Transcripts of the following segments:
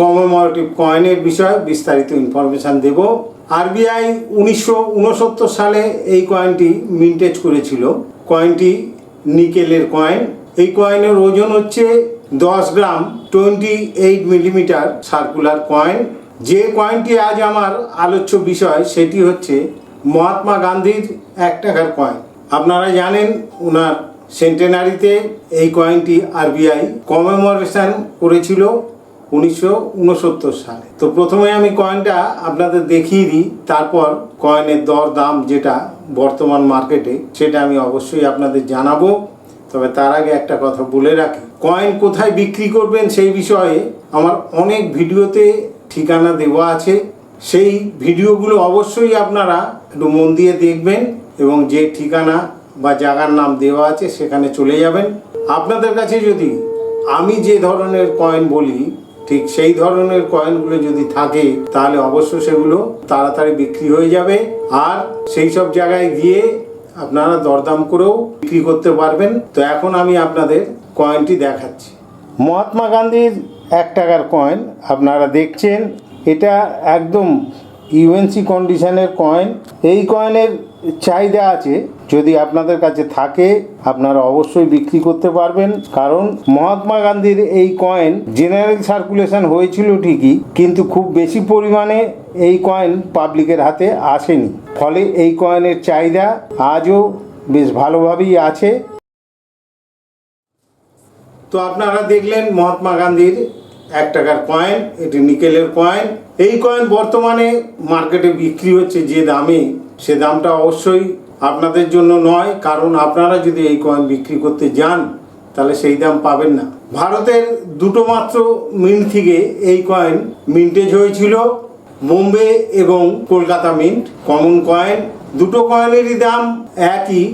Commemorative কয়েনের বিষয়ে বিস্তারিত ইনফরমেশান দেব। আরবিআই উনিশশো উনসত্তর সালে এই কয়েনটি মিন্টেজ করেছিল। কয়েনটি নিকেলের কয়েন। এই কয়েনের ওজন হচ্ছে দশ gram twenty eight millimetre circular coin. যে কয়েনটি আজ আমার আলোচ্য বিষয়, সেটি হচ্ছে মহাত্মা গান্ধীর এক টাকার কয়েন। আপনারা জানেন ওনার সেন্টেনারিতে এই কয়েনটি আরবিআই কমেমোরেশন করেছিল। উনিশশো উনসত্তর সালে। তো প্রথমে আমি কয়েনটা আপনাদের দেখিয়ে দিই, তারপর কয়েনের দর দাম যেটা বর্তমান মার্কেটে সেটা আমি অবশ্যই আপনাদের জানাব। তবে তার আগে একটা কথা বলে রাখি কয়েন কোথায় বিক্রি করবেন সেই বিষয়ে আমার অনেক ভিডিওতে ঠিকানা দেওয়া আছে। সেই ভিডিওগুলো অবশ্যই আপনারা একটু মন দিয়ে দেখবেন এবং যে ঠিকানা বা জায়গার নাম দেওয়া আছে সেখানে চলে যাবেন। আপনাদের কাছে যদি আমি যে ধরনের কয়েন বলি ঠিক সেই ধরনের কয়েনগুলো যদি থাকে, তাহলে অবশ্য সেগুলো তাড়াতাড়ি বিক্রি হয়ে যাবে। আর সেই সব জায়গায় গিয়ে আপনারা দরদাম করেও বিক্রি করতে পারবেন। তো এখন আমি আপনাদের কয়েনটি দেখাচ্ছি। মহাত্মা গান্ধীর এক টাকার কয়েন আপনারা দেখছেন। এটা একদম ইউএনসি কন্ডিশনের কয়েন এই কয়েনের চাহিদা আছে। যদি আপনাদের কাছে থাকে, আপনারা অবশ্যই বিক্রি করতে পারবেন। কারণ মহাত্মা গান্ধীর এই কয়েন জেনারেল সার্কুলেশন হয়েছিল ঠিকই, কিন্তু খুব বেশি পরিমাণে এই কয়েন পাবলিকের হাতে আসেনি। ফলে এই কয়েনের চাহিদা আজও বেশ ভালোভাবেই আছে। তো আপনারা দেখলেন মহাত্মা গান্ধীর এক টাকার কয়েন এটি নিকেলের কয়েন এই কয়েন বর্তমানে মার্কেটে বিক্রি হচ্ছে যে দামে, সে দামটা অবশ্যই আপনাদের জন্য নয়, কারণ আপনারা যদি এই কয়েন বিক্রি করতে যান, তাহলে সেই দাম পাবেন না। ভারতের দুটো মাত্র মিন্ট থেকে এই কয়েন মিন্টেজ হয়েছিল, বোম্বে এবং কলকাতা মিন্ট কমন কয়েন দুটো কয়েনেরই দাম একই।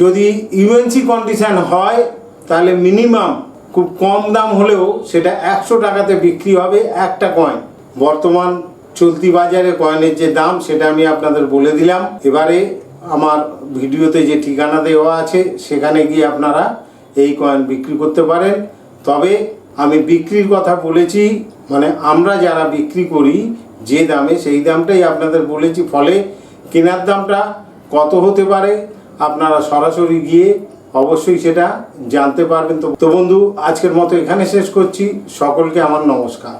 যদি ইউএনসি কন্ডিশন হয়, তাহলে মিনিমাম খুব কম দাম হলেও সেটা একশো টাকাতে বিক্রি হবে একটা কয়েন বর্তমান চলতি বাজারে কয়েনের যে দাম, সেটা আমি আপনাদের বলে দিলাম। এবারে আমার ভিডিওতে যে ঠিকানা দেওয়া আছে, সেখানে গিয়ে আপনারা এই কয়েন বিক্রি করতে পারেন। তবে আমি বিক্রির কথা বলেছি মানে আমরা যারা বিক্রি করি, যে দামে সেই দামটাই আপনাদের বলেছি। ফলে কেনার দামটা কত হতে পারে? আপনারা সরাসরি গিয়ে অবশ্যই সেটা জানতে পারবেন। তো তো বন্ধু, আজকের মতো এখানে শেষ করছি। সকলকে আমার নমস্কার।